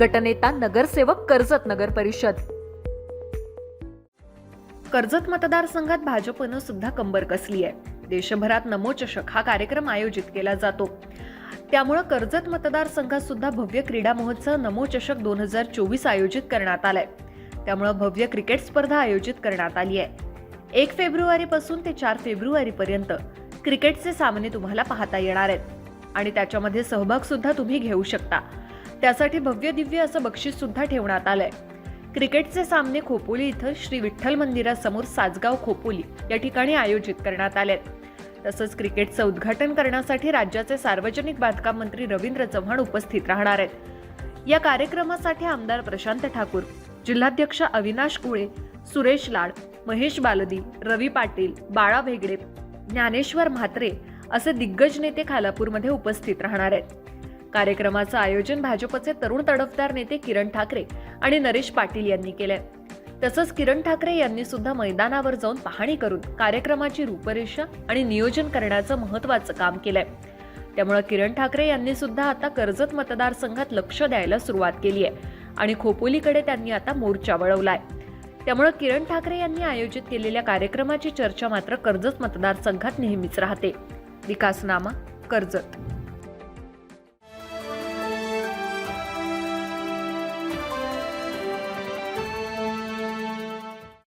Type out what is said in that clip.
गटनेता नगरसेवक कर्जत नगर परिषद. कर्जत मतदारसंघात भाजपनं सुद्धा कंबर कसली आहे. देशभरात नमोचषक हा कार्यक्रम आयोजित केला जातो. त्यामुळं कर्जत मतदारसंघात सुद्धा भव्य क्रीडा महोत्सव नमोचषक दोन हजार चोवीस आयोजित करण्यात आलाय. त्यामुळं भव्य क्रिकेट स्पर्धा आयोजित करण्यात आली आहे. एक फेब्रुवारी पासून ते चार फेब्रुवारी पर्यंत क्रिकेटचे सामने तुम्हाला पाहता येणार आहेत. आणि त्याच्यामध्ये सहभाग सुद्धा तुम्ही घेऊ शकता. त्यासाठी भव्य दिव्य असं बक्षीस सुद्धा ठेवण्यात आलंय. क्रिकेटचे सामने खोपोली इथं श्री विठ्ठल मंदिरासमोर साजगाव खोपोली या ठिकाणी आयोजित करण्यात आलेत. तसंच क्रिकेटचं उद्घाटन करण्यासाठी राज्याचे सार्वजनिक बांधकाम मंत्री रवींद्र चव्हाण उपस्थित राहणार आहेत. या कार्यक्रमासाठी आमदार प्रशांत ठाकूर जिल्हाध्यक्ष अविनाश कुळे सुरेश लाड महेश बालदी रवी पाटील बाळा भेगडे ज्ञानेश्वर म्हात्रे असे दिग्गज नेते खालापूरमध्ये उपस्थित राहणार आहेत. कार्यक्रमाचं आयोजन भाजपचे तरुण तडफदार नेते किरण ठाकरे आणि नरेश पाटील यांनी केलंय. तसंच किरण ठाकरे यांनी सुद्धा मैदानावर जाऊन पाहणी करून कार्यक्रमाची रूपरेषा आणि नियोजन करण्याचं महत्वाचं काम केलंय. त्यामुळे किरण ठाकरे यांनी सुद्धा आता कर्जत मतदारसंघात लक्ष द्यायला सुरुवात केली आहे आणि खोपोलीकडे त्यांनी आता मोर्चा वळवलाय. त्यामुळे किरण ठाकरे यांनी आयोजित केलेल्या कार्यक्रमाची चर्चा मात्र कर्जत मतदारसंघात नेहमीच राहते. विकासनामा कर्जत.